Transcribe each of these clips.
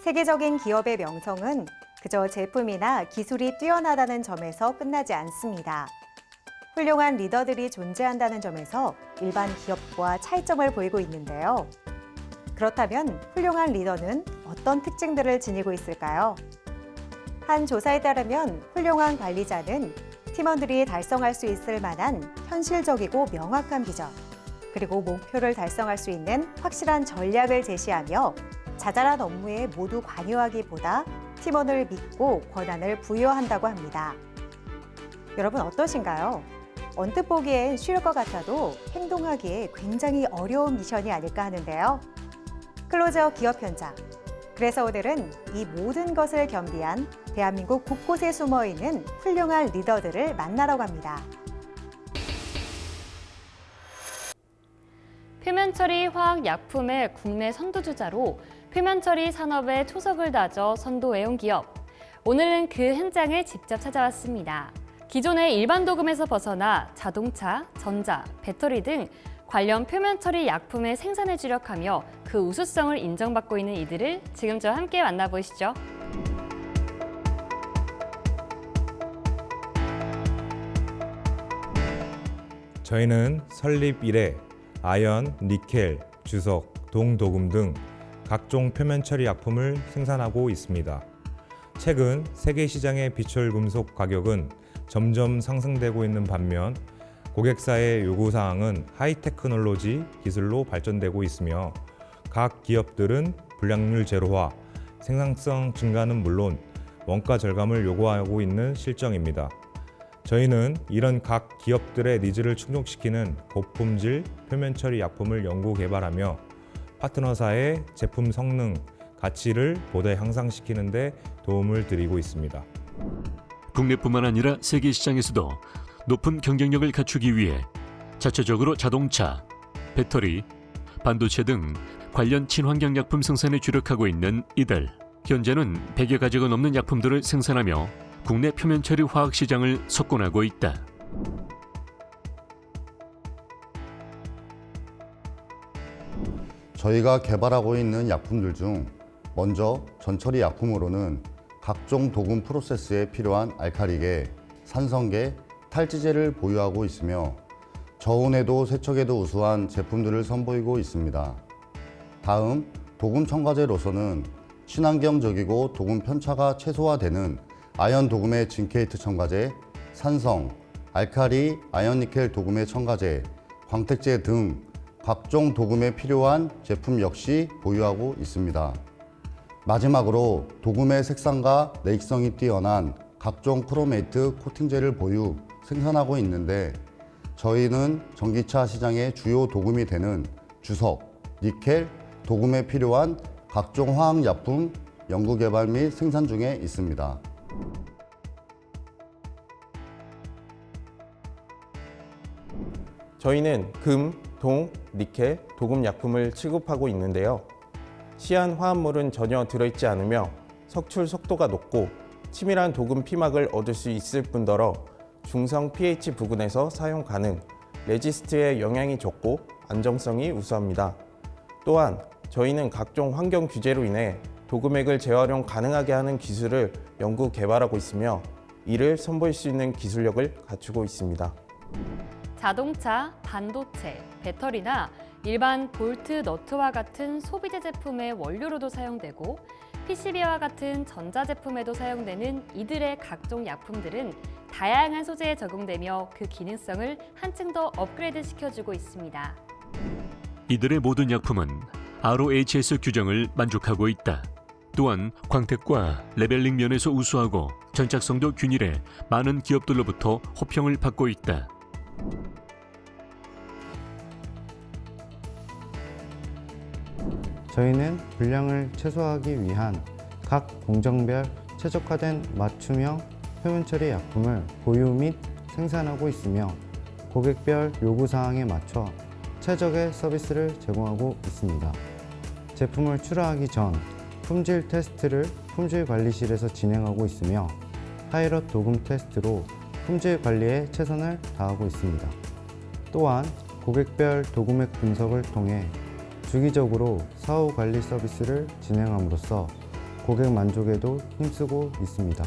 세계적인 기업의 명성은 그저 제품이나 기술이 뛰어나다는 점에서 끝나지 않습니다. 훌륭한 리더들이 존재한다는 점에서 일반 기업과 차이점을 보이고 있는데요. 그렇다면 훌륭한 리더는 어떤 특징들을 지니고 있을까요? 한 조사에 따르면 훌륭한 관리자는 팀원들이 달성할 수 있을 만한 현실적이고 명확한 비전, 그리고 목표를 달성할 수 있는 확실한 전략을 제시하며 자잘한 업무에 모두 관여하기보다 팀원을 믿고 권한을 부여한다고 합니다. 여러분 어떠신가요? 언뜻 보기엔 쉬울 것 같아도 행동하기에 굉장히 어려운 미션이 아닐까 하는데요. 클로저 기업 현장. 그래서 오늘은 이 모든 것을 겸비한 대한민국 곳곳에 숨어 있는 훌륭한 리더들을 만나러 갑니다. 표면 처리 화학 약품의 국내 선두주자로 표면 처리 산업의 초석을 다져 선도해온 기업. 오늘은 그 현장을 직접 찾아왔습니다. 기존의 일반 도금에서 벗어나 자동차, 전자, 배터리 등 관련 표면 처리 약품의 생산에 주력하며 그 우수성을 인정받고 있는 이들을 지금 저와 함께 만나보시죠. 저희는 설립 이래 아연, 니켈, 주석, 동도금 등 각종 표면 처리 약품을 생산하고 있습니다. 최근 세계 시장의 비철 금속 가격은 점점 상승되고 있는 반면 고객사의 요구 사항은 하이테크놀로지 기술로 발전되고 있으며 각 기업들은 불량률 제로화, 생산성 증가는 물론 원가 절감을 요구하고 있는 실정입니다. 저희는 이런 각 기업들의 니즈를 충족시키는 고품질 표면 처리 약품을 연구 개발하며 파트너사의 제품 성능, 가치를 보다 향상시키는 데 도움을 드리고 있습니다. 국내뿐만 아니라 세계 시장에서도 높은 경쟁력을 갖추기 위해 자체적으로 자동차, 배터리, 반도체 등 관련 친환경 약품 생산에 주력하고 있는 이들. 현재는 100여 가지가 넘는 약품들을 생산하며 국내 표면 처리 화학 시장을 석권하고 있다. 저희가 개발하고 있는 약품들 중 먼저 전처리 약품으로는 각종 도금 프로세스에 필요한 알칼리계, 산성계, 탈지제를 보유하고 있으며 저온에도 세척에도 우수한 제품들을 선보이고 있습니다. 다음 도금 첨가제로서는 친환경적이고 도금 편차가 최소화되는 아연 도금의 징케이트 첨가제, 산성, 알칼리, 아연 니켈 도금의 첨가제, 광택제 등 각종 도금에 필요한 제품 역시 보유하고 있습니다. 마지막으로 도금의 색상과 내익성이 뛰어난 각종 크로메이트 코팅제를 보유, 생산하고 있는데 저희는 전기차 시장의 주요 도금이 되는 주석, 니켈, 도금에 필요한 각종 화학약품 연구 개발 및 생산 중에 있습니다. 저희는 금, 동, 니켈, 도금 약품을 취급하고 있는데요. 시한 화합물은 전혀 들어있지 않으며 석출 속도가 높고 치밀한 도금 피막을 얻을 수 있을 뿐더러 중성 pH 부근에서 사용 가능, 레지스트에 영향이 적고 안정성이 우수합니다. 또한 저희는 각종 환경 규제로 인해 도금액을 재활용 가능하게 하는 기술을 연구 개발하고 있으며 이를 선보일 수 있는 기술력을 갖추고 있습니다. 자동차, 반도체, 배터리나 일반 볼트, 너트와 같은 소비재 제품의 원료로도 사용되고 PCB와 같은 전자제품에도 사용되는 이들의 각종 약품들은 다양한 소재에 적용되며 그 기능성을 한층 더 업그레이드 시켜주고 있습니다. 이들의 모든 약품은 ROHS 규정을 만족하고 있다. 또한 광택과 레벨링 면에서 우수하고 전착성도 균일해 많은 기업들로부터 호평을 받고 있다. 저희는 불량을 최소화하기 위한 각 공정별 최적화된 맞춤형 표면 처리 약품을 보유 및 생산하고 있으며 고객별 요구 사항에 맞춰 최적의 서비스를 제공하고 있습니다. 제품을 출하하기 전 품질 테스트를 품질 관리실에서 진행하고 있으며 파이럿 도금 테스트로 품질 관리에 최선을 다하고 있습니다. 또한 고객별 도금액 분석을 통해 주기적으로 사후 관리 서비스를 진행함으로써 고객 만족에도 힘쓰고 있습니다.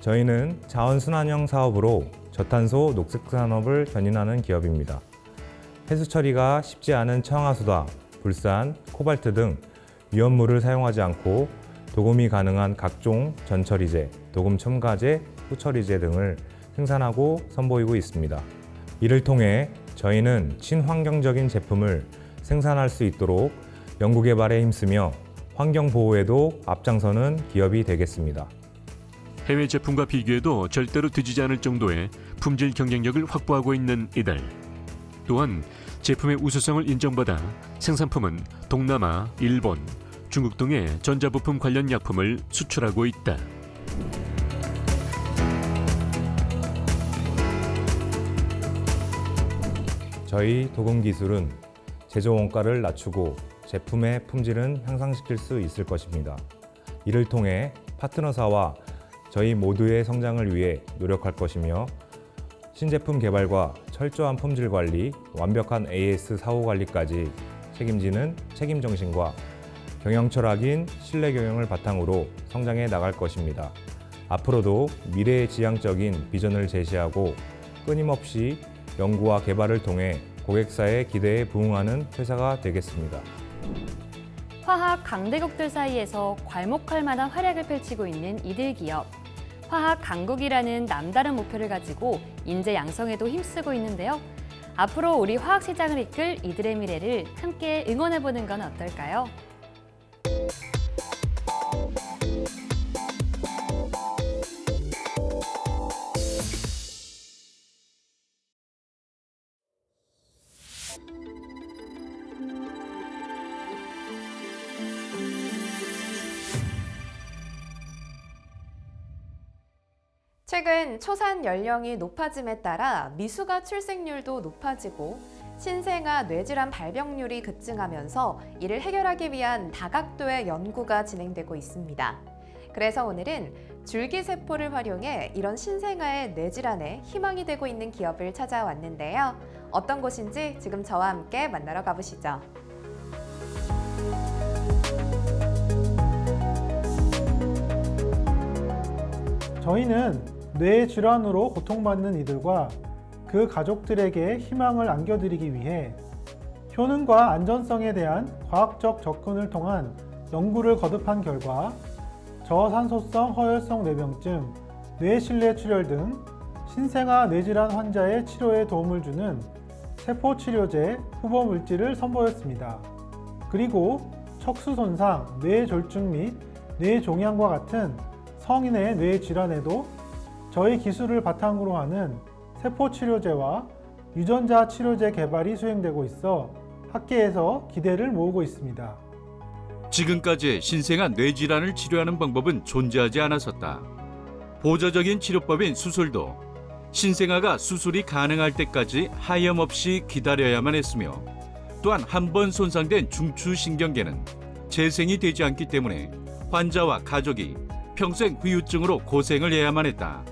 저희는 자원순환형 사업으로 저탄소 녹색 산업을 견인하는 기업입니다. 해수 처리가 쉽지 않은 청하수다, 불산, 코발트 등 위험물을 사용하지 않고 도금이 가능한 각종 전처리제, 도금 첨가제, 후처리제 등을 생산하고 선보이고 있습니다. 이를 통해 저희는 친환경적인 제품을 생산할 수 있도록 연구개발에 힘쓰며 환경 보호에도 앞장서는 기업이 되겠습니다. 해외 제품과 비교해도 절대로 뒤지지 않을 정도의 품질 경쟁력을 확보하고 있는 이들. 또한 제품의 우수성을 인정받아 생산품은 동남아, 일본, 중국 등의 전자부품 관련 약품을 수출하고 있다. 저희 도금 기술은 제조 원가를 낮추고 제품의 품질은 향상시킬 수 있을 것입니다. 이를 통해 파트너사와 저희 모두의 성장을 위해 노력할 것이며 신제품 개발과 철저한 품질 관리, 완벽한 AS 사후 관리까지 책임지는 책임 정신과 경영 철학인 신뢰 경영을 바탕으로 성장해 나갈 것입니다. 앞으로도 미래의 지향적인 비전을 제시하고 끊임없이 연구와 개발을 통해 고객사의 기대에 부응하는 회사가 되겠습니다. 화학 강대국들 사이에서 괄목할 만한 활약을 펼치고 있는 이들 기업. 화학 강국이라는 남다른 목표를 가지고 인재 양성에도 힘쓰고 있는데요. 앞으로 우리 화학 시장을 이끌 이들의 미래를 함께 응원해 보는 건 어떨까요? 최근 초산 연령이 높아짐에 따라 미수가 출생률도 높아지고 신생아 뇌질환 발병률이 급증하면서 이를 해결하기 위한 다각도의 연구가 진행되고 있습니다. 그래서 오늘은 줄기세포를 활용해 이런 신생아의 뇌질환에 희망이 되고 있는 기업을 찾아왔는데요. 어떤 곳인지 지금 저와 함께 만나러 가보시죠. 저희는 뇌 질환으로 고통받는 이들과 그 가족들에게 희망을 안겨드리기 위해 효능과 안전성에 대한 과학적 접근을 통한 연구를 거듭한 결과 저산소성 허혈성 뇌병증, 뇌실내 출혈 등 신생아 뇌질환 환자의 치료에 도움을 주는 세포 치료제 후보 물질을 선보였습니다. 그리고 척수 손상, 뇌 졸중 및 뇌 종양과 같은 성인의 뇌 질환에도 저희 기술을 바탕으로 하는 세포 치료제와 유전자 치료제 개발이 수행되고 있어 학계에서 기대를 모으고 있습니다. 지금까지 신생아 뇌질환을 치료하는 방법은 존재하지 않았었다. 보조적인 치료법인 수술도 신생아가 수술이 가능할 때까지 하염없이 기다려야만 했으며 또한 한 번 손상된 중추신경계는 재생이 되지 않기 때문에 환자와 가족이 평생 후유증으로 고생을 해야만 했다.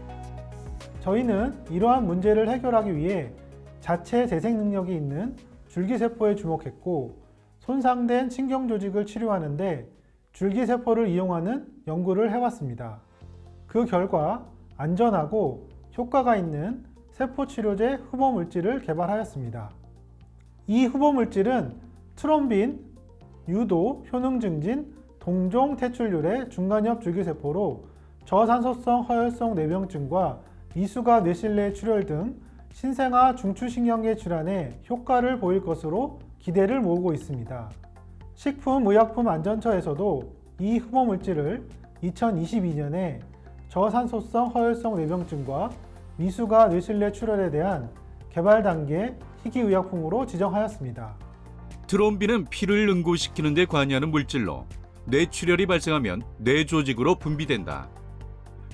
저희는 이러한 문제를 해결하기 위해 자체 재생 능력이 있는 줄기세포에 주목했고 손상된 신경 조직을 치료하는데 줄기세포를 이용하는 연구를 해왔습니다. 그 결과 안전하고 효과가 있는 세포 치료제 후보 물질을 개발하였습니다. 이 후보 물질은 트롬빈, 유도, 효능 증진, 동종 퇴출률의 중간엽 줄기세포로 저산소성 허혈성 뇌병증과 미수가 뇌실내 출혈 등 신생아 중추신경계 질환에 효과를 보일 것으로 기대를 모으고 있습니다. 식품의약품안전처에서도 이 후보 물질을 2022년에 저산소성 허혈성 뇌병증과 미수가 뇌실내 출혈에 대한 개발 단계 희귀의약품으로 지정하였습니다. 트롬비는 피를 응고시키는 데 관여하는 물질로 뇌출혈이 발생하면 뇌조직으로 분비된다.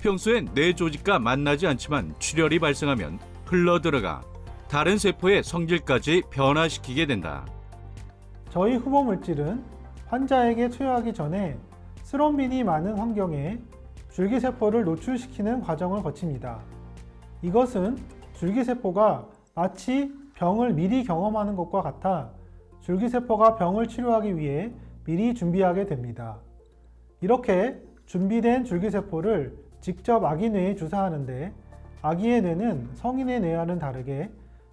평소엔 뇌 조직과 만나지 않지만 출혈이 발생하면 흘러들어가 다른 세포의 성질까지 변화시키게 된다. 저희 후보 물질은 환자에게 투여하기 전에 스롬빈이 많은 환경에 줄기세포를 노출시키는 과정을 거칩니다. 이것은 줄기세포가 마치 병을 미리 경험하는 것과 같아 줄기세포가 병을 치료하기 위해 미리 준비하게 됩니다. 이렇게 준비된 줄기세포를 직접 아기 뇌에 주사하는데 아기의 뇌는 성인의 뇌와는 다르게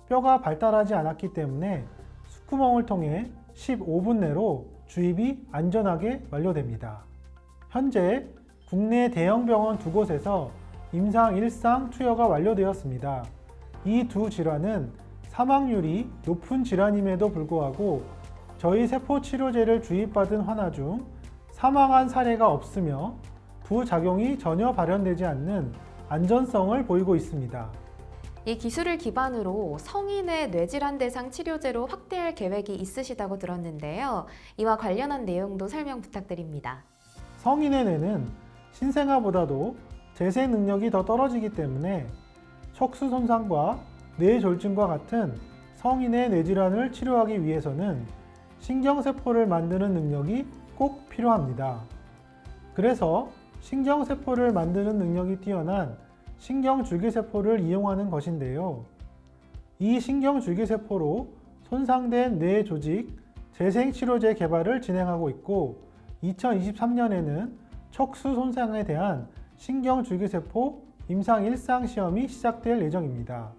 뼈가 발달하지 않았기 때문에 숨구멍을 통해 15분 내로 주입이 안전하게 완료됩니다. 현재 국내 대형 병원 두 곳에서 임상 1상 투여가 완료되었습니다. 이 두 질환은 사망률이 높은 질환임에도 불구하고 저희 세포 치료제를 주입받은 환자 중 사망한 사례가 없으며 부작용이 전혀 발현되지 않는 안전성을 보이고 있습니다. 이 기술을 기반으로 성인의 뇌질환 대상 치료제로 확대할 계획이 있으시다고 들었는데요. 이와 관련한 내용도 설명 부탁드립니다. 성인의 뇌는 신생아보다도 재생 능력이 더 떨어지기 때문에 척수 손상과 뇌졸중과 같은 성인의 뇌질환을 치료하기 위해서는 신경세포를 만드는 능력이 꼭 필요합니다. 그래서 신경세포를 만드는 능력이 뛰어난 신경줄기세포를 이용하는 것인데요. 이 신경줄기세포로 손상된 뇌 조직 재생치료제 개발을 진행하고 있고 2023년에는 척수 손상에 대한 신경줄기세포 임상 1상 시험이 시작될 예정입니다.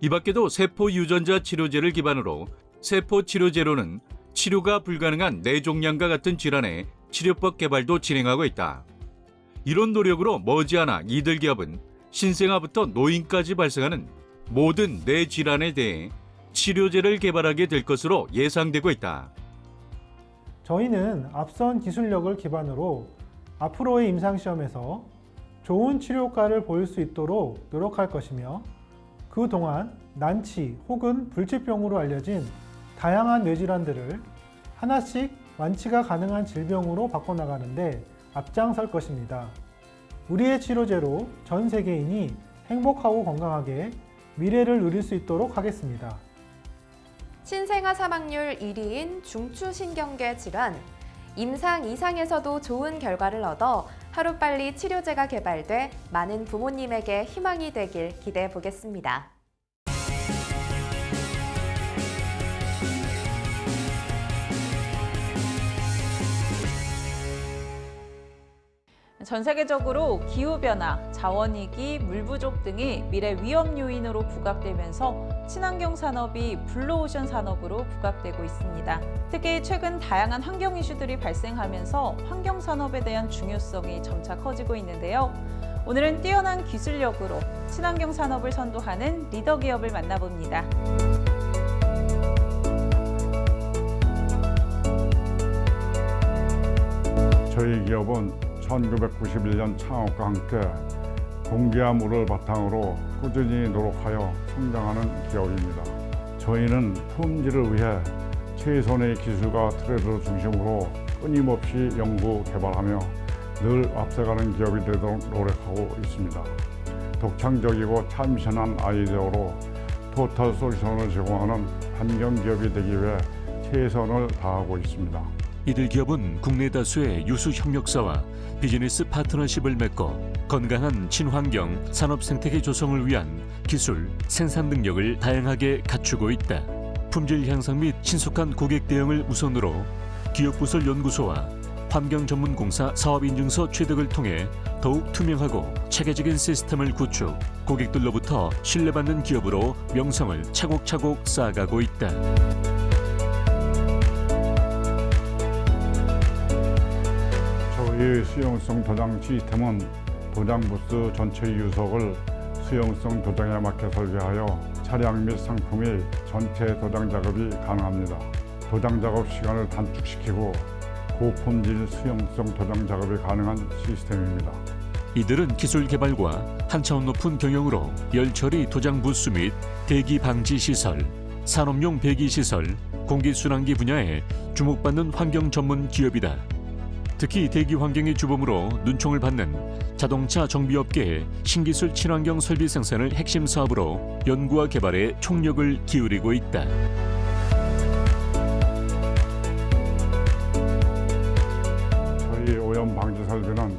이 밖에도 세포 유전자 치료제를 기반으로 세포 치료제로는 치료가 불가능한 뇌종양과 같은 질환의 치료법 개발도 진행하고 있다. 이런 노력으로 머지않아 이들 기업은 신생아부터 노인까지 발생하는 모든 뇌 질환에 대해 치료제를 개발하게 될 것으로 예상되고 있다. 저희는 앞선 기술력을 기반으로 앞으로의 임상시험에서 좋은 치료 효과를 보일 수 있도록 노력할 것이며 그동안 난치 혹은 불치병으로 알려진 다양한 뇌질환들을 하나씩 완치가 가능한 질병으로 바꿔나가는데 앞장설 것입니다. 우리의 치료제로 전 세계인이 행복하고 건강하게 미래를 누릴 수 있도록 하겠습니다. 신생아 사망률 1위인 중추신경계 질환. 임상 이상에서도 좋은 결과를 얻어 하루빨리 치료제가 개발돼 많은 부모님에게 희망이 되길 기대해 보겠습니다. 전 세계적으로 기후변화, 자원위기, 물 부족 등이 미래 위험 요인으로 부각되면서 친환경 산업이 블루오션 산업으로 부각되고 있습니다. 특히 최근 다양한 환경 이슈들이 발생하면서 환경 산업에 대한 중요성이 점차 커지고 있는데요. 오늘은 뛰어난 기술력으로 친환경 산업을 선도하는 리더 기업을 만나봅니다. 저희 기업은 1991년 창업과 함께 공기와 물을 바탕으로 꾸준히 노력하여 성장하는 기업입니다. 저희는 품질을 위해 최선의 기술과 트레이드 중심으로 끊임없이 연구 개발하며 늘 앞서가는 기업이 되도록 노력하고 있습니다. 독창적이고 참신한 아이디어로 토탈 솔루션을 제공하는 환경 기업이 되기 위해 최선을 다하고 있습니다. 이들 기업은 국내 다수의 유수 협력사와 비즈니스 파트너십을 맺고 건강한 친환경 산업 생태계 조성을 위한 기술, 생산 능력을 다양하게 갖추고 있다. 품질 향상 및 신속한 고객 대응을 우선으로 기업 부설 연구소와 환경 전문 공사 사업 인증서 취득을 통해 더욱 투명하고 체계적인 시스템을 구축, 고객들로부터 신뢰받는 기업으로 명성을 차곡차곡 쌓아가고 있다. 저희의 수용성 도장 시스템은 도장 부스 전체 유석을 수용성 도장에 맞게 설계하여 차량 및 상품의 전체 도장 작업이 가능합니다. 도장 작업 시간을 단축시키고 고품질 수용성 도장 작업이 가능한 시스템입니다. 이들은 기술 개발과 한 차원 높은 경영으로 열처리 도장 부수 및 대기 방지 시설, 산업용 배기 시설, 공기 순환기 분야에 주목받는 환경 전문 기업이다. 특히 대기 환경의 주범으로 눈총을 받는 자동차 정비업계의 신기술 친환경 설비 생산을 핵심 사업으로 연구와 개발에 총력을 기울이고 있다. 저희 오염 방지 설비는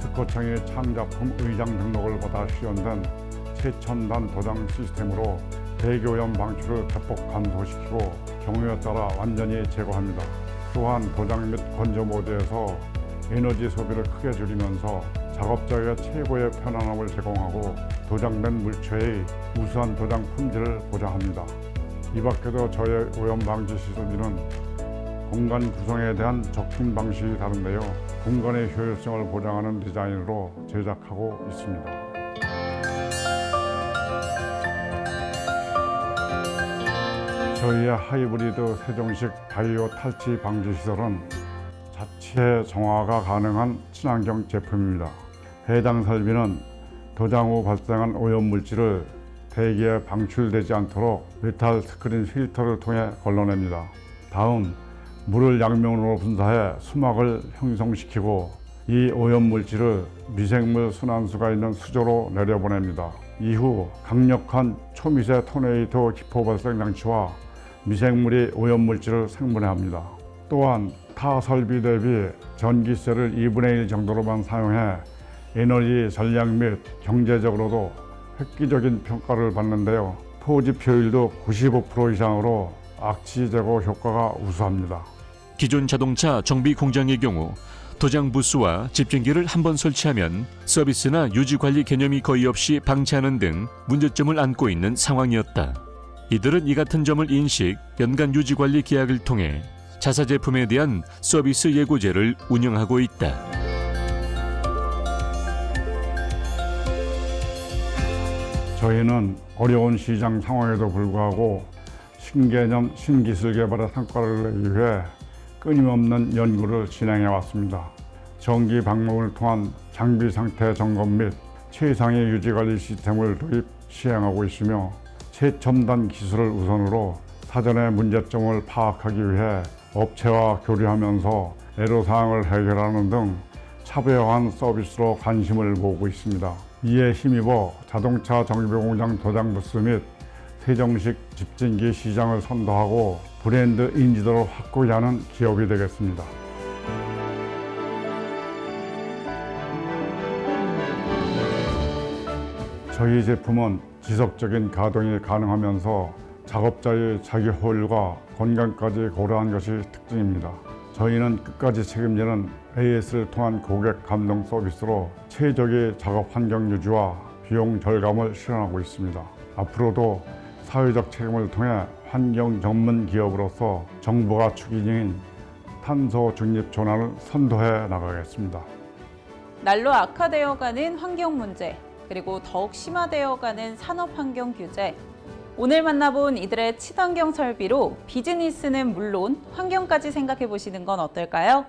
특허청의 창작품 의장 등록을 받아 시연된 최첨단 도장 시스템으로 대기 오염 방출을 대폭 감소시키고 경우에 따라 완전히 제거합니다. 또한 도장 및 건조 모드에서 에너지 소비를 크게 줄이면서 작업자에게 최고의 편안함을 제공하고 도장된 물체의 우수한 도장 품질을 보장합니다. 이 밖에도 저의 오염 방지 시설비는 공간 구성에 대한 접근 방식이 다른데요. 공간의 효율성을 보장하는 디자인으로 제작하고 있습니다. 저희의 하이브리드 세종식 바이오 탈취 방지 시설은 자체 정화가 가능한 친환경 제품입니다. 해당 설비는 도장 후 발생한 오염 물질을 대기에 방출되지 않도록 메탈 스크린 필터를 통해 걸러냅니다. 다음 물을 양면으로 분사해 수막을 형성시키고 이 오염 물질을 미생물 순환수가 있는 수조로 내려보냅니다. 이후 강력한 초미세 토네이토 기포 발생 장치와 미생물이 오염 물질을 생분해합니다. 또한 타 설비 대비 전기세를 2분의 1 정도로만 사용해 에너지 전략 및 경제적으로도 획기적인 평가를 받는데요. 토지 효율도 95% 이상으로 악취 제거 효과가 우수합니다. 기존 자동차 정비 공장의 경우 도장 부스와 집중기를 한 번 설치하면 서비스나 유지 관리 개념이 거의 없이 방치하는 등 문제점을 안고 있는 상황이었다. 이들은 이 같은 점을 인식, 연간 유지 관리 계약을 통해 자사 제품에 대한 서비스 예고제를 운영하고 있다. 저희는 어려운 시장 상황에도 불구하고 신개념 신기술 개발의 성과를 내기 위해 끊임없는 연구를 진행해 왔습니다. 정기 방문을 통한 장비 상태 점검 및 최상의 유지 관리 시스템을 도입 시행하고 있으며 최첨단 기술을 우선으로 사전의 문제점을 파악하기 위해 업체와 교류하면서 애로사항을 해결하는 등 차별화한 서비스로 관심을 모으고 있습니다. 이에 힘입어 자동차 정비공장 도장 부스 및 세정식 집진기 시장을 선도하고 브랜드 인지도를 확고히 하는 기업이 되겠습니다. 저희 제품은 지속적인 가동이 가능하면서 작업자의 자기 효율과 건강까지 고려한 것이 특징입니다. 저희는 끝까지 책임지는 AS를 통한 고객 감동 서비스로 최적의 작업 환경 유지와 비용 절감을 실현하고 있습니다. 앞으로도 사회적 책임을 통해 환경 전문 기업으로서 정부가 추진인 탄소 중립 전환을 선도해 나가겠습니다. 날로 악화되어가는 환경 문제, 그리고 더욱 심화되어가는 산업 환경 규제. 오늘 만나본 이들의 친환경 설비로 비즈니스는 물론 환경까지 생각해 보시는 건 어떨까요?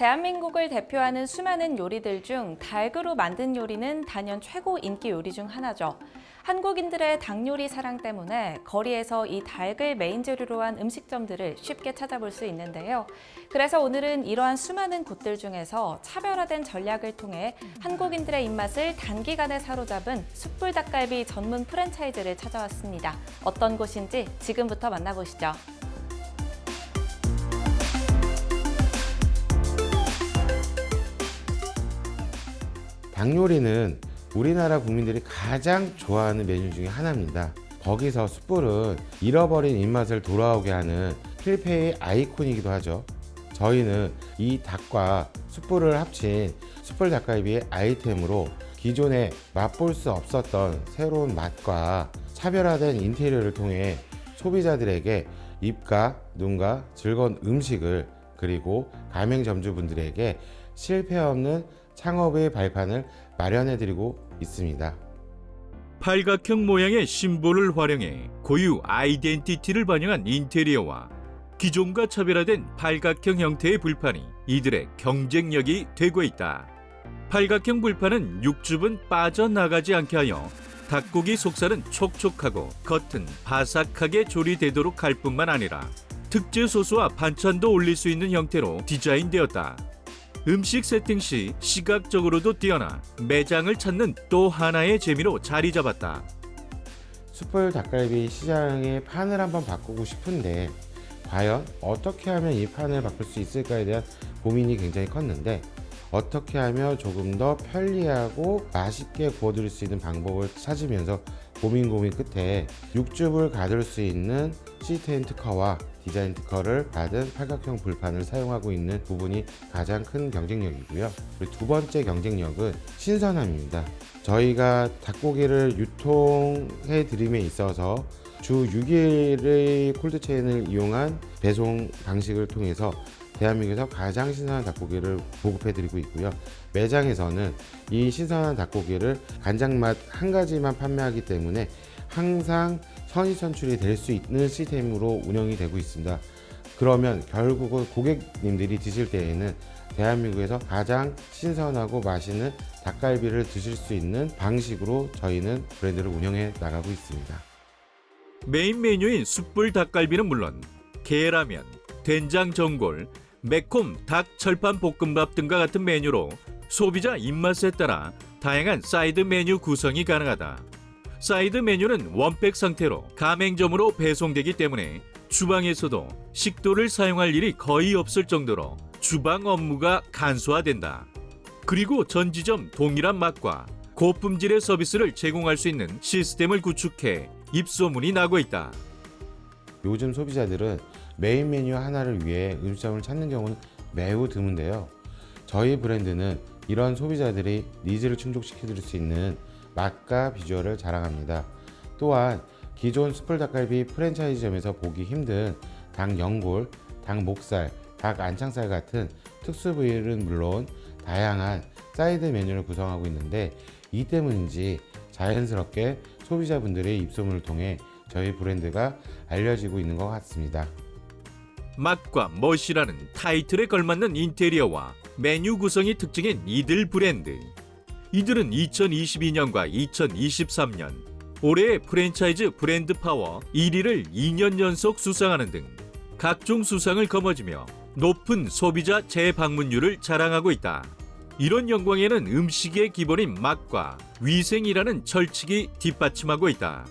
대한민국을 대표하는 수많은 요리들 중 닭으로 만든 요리는 단연 최고 인기 요리 중 하나죠. 한국인들의 닭 요리 사랑 때문에 거리에서 이 닭을 메인 재료로 한 음식점들을 쉽게 찾아볼 수 있는데요. 그래서 오늘은 이러한 수많은 곳들 중에서 차별화된 전략을 통해 한국인들의 입맛을 단기간에 사로잡은 숯불 닭갈비 전문 프랜차이즈를 찾아왔습니다. 어떤 곳인지 지금부터 만나보시죠. 닭 요리는 우리나라 국민들이 가장 좋아하는 메뉴 중에 하나입니다. 거기서 숯불은 잃어버린 입맛을 돌아오게 하는 필페의 아이콘이기도 하죠. 저희는 이 닭과 숯불을 합친 숯불 닭갈비의 아이템으로 기존에 맛볼 수 없었던 새로운 맛과 차별화된 인테리어를 통해 소비자들에게 입과 눈과 즐거운 음식을 그리고 가맹점주분들에게 실패 없는 창업의 발판을 마련해 드리고 있습니다. 팔각형 모양의 심볼을 활용해 고유 아이덴티티를 반영한 인테리어와 기존과 차별화된 팔각형 형태의 불판이 이들의 경쟁력이 되고 있다. 팔각형 불판은 육즙은 빠져나가지 않게 하여 닭고기 속살은 촉촉하고 겉은 바삭하게 조리되도록 할 뿐만 아니라 특제 소스와 반찬도 올릴 수 있는 형태로 디자인되었다. 음식 세팅 시 시각적으로도 뛰어나 매장을 찾는 또 하나의 재미로 자리 잡았다. 숯불 닭갈비 시장의 판을 한번 바꾸고 싶은데 과연 어떻게 하면 이 판을 바꿀 수 있을까에 대한 고민이 굉장히 컸는데 어떻게 하면 조금 더 편리하고 맛있게 구워드릴 수 있는 방법을 찾으면서 고민 고민 끝에 육즙을 가둘 수 있는 시스템 특허와 디자인 특허를 받은 팔각형 불판을 사용하고 있는 부분이 가장 큰 경쟁력이고요. 그리고 두 번째 경쟁력은 신선함입니다. 저희가 닭고기를 유통해 드림에 있어서 주 6일의 콜드체인을 이용한 배송 방식을 통해서 대한민국에서 가장 신선한 닭고기를 보급해 드리고 있고요. 매장에서는 이 신선한 닭고기를 간장 맛 한 가지만 판매하기 때문에 항상 선의선출이 될 수 있는 시스템으로 운영이 되고 있습니다. 그러면 결국은 고객님들이 드실 때에는 대한민국에서 가장 신선하고 맛있는 닭갈비를 드실 수 있는 방식으로 저희는 브랜드를 운영해 나가고 있습니다. 메인 메뉴인 숯불 닭갈비는 물론 게라면, 된장 전골, 매콤 닭 철판 볶음밥 등과 같은 메뉴로 소비자 입맛에 따라 다양한 사이드 메뉴 구성이 가능하다. 사이드 메뉴는 원백 상태로 가맹점으로 배송되기 때문에 주방에서도 식도를 사용할 일이 거의 없을 정도로 주방 업무가 간소화된다. 그리고 전 지점 동일한 맛과 고품질의 서비스를 제공할 수 있는 시스템을 구축해 입소문이 나고 있다. 요즘 소비자들은 메인 메뉴 하나를 위해 음식점을 찾는 경우는 매우 드문데요. 저희 브랜드는 이런 소비자들이 니즈를 충족시켜 드릴 수 있는 맛과 비주얼을 자랑합니다. 또한 기존 숯불 닭갈비 프랜차이즈점에서 보기 힘든 닭 연골, 닭 목살, 닭 안창살 같은 특수 부위는 물론 다양한 사이드 메뉴를 구성하고 있는데 이 때문인지 자연스럽게 소비자분들의 입소문을 통해 저희 브랜드가 알려지고 있는 것 같습니다. 맛과 멋이라는 타이틀에 걸맞는 인테리어와 메뉴 구성이 특징인 이들 브랜드. 이들은 2022년과 2023년 올해의 프랜차이즈 브랜드 파워 1위를 2년 연속 수상하는 등 각종 수상을 거머쥐며 높은 소비자 재방문율을 자랑하고 있다. 이런 영광에는 음식의 기본인 맛과 위생이라는 철칙이 뒷받침하고 있다.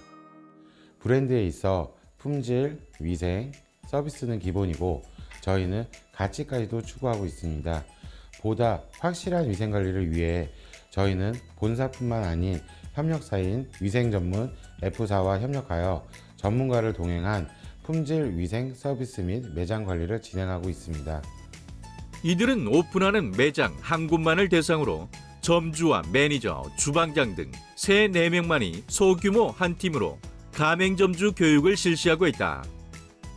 브랜드에 있어 품질, 위생, 서비스는 기본이고 저희는 가치까지도 추구하고 있습니다. 보다 확실한 위생 관리를 위해 저희는 본사뿐만 아닌 협력사인 위생 전문 F사와 협력하여 전문가를 동행한 품질 위생 서비스 및 매장 관리를 진행하고 있습니다. 이들은 오픈하는 매장 한 곳만을 대상으로 점주와 매니저, 주방장 등 세 네명만이 소규모 한 팀으로 가맹점주 교육을 실시하고 있다.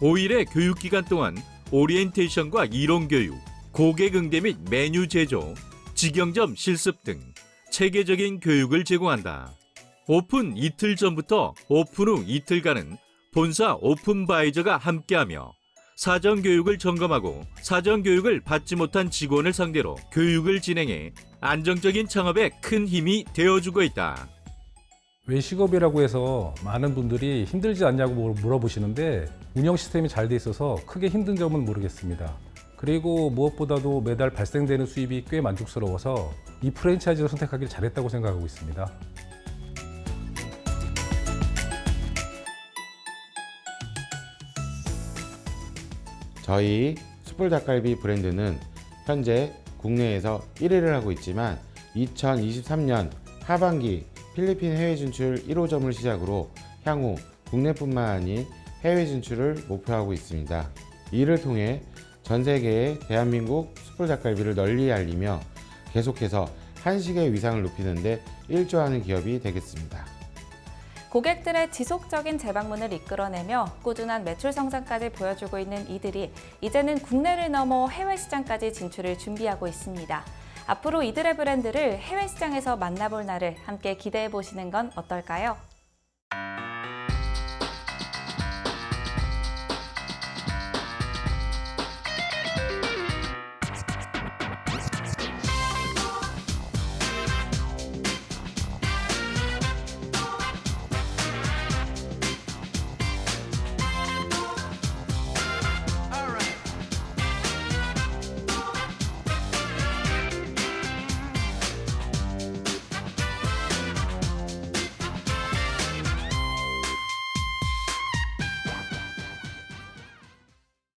5일의 교육 기간 동안 오리엔테이션과 이론 교육, 고객 응대 및 메뉴 제조, 직영점 실습 등 체계적인 교육을 제공한다. 오픈 이틀 전부터 오픈 후 이틀간은 본사 오픈바이저가 함께하며 사전 교육을 점검하고 사전 교육을 받지 못한 직원을 상대로 교육을 진행해 안정적인 창업에 큰 힘이 되어주고 있다. 외식업이라고 해서 많은 분들이 힘들지 않냐고 물- 물어보시는데 운영 시스템이 잘 돼 있어서 크게 힘든 점은 모르겠습니다. 그리고 무엇보다도 매달 발생되는 수입이 꽤 만족스러워서 이 프랜차이즈를 선택하길 잘했다고 생각하고 있습니다. 저희 숯불 닭갈비 브랜드는 현재 국내에서 1위를 하고 있지만 2023년 하반기 필리핀 해외 진출 1호점을 시작으로 향후 국내뿐만 아닌 해외 진출을 목표하고 있습니다. 이를 통해 전 세계에 대한민국 숯불 닭갈비를 널리 알리며 계속해서 한식의 위상을 높이는데 일조하는 기업이 되겠습니다. 고객들의 지속적인 재방문을 이끌어내며 꾸준한 매출 성장까지 보여주고 있는 이들이 이제는 국내를 넘어 해외 시장까지 진출을 준비하고 있습니다. 앞으로 이들의 브랜드를 해외 시장에서 만나볼 날을 함께 기대해 보시는 건 어떨까요?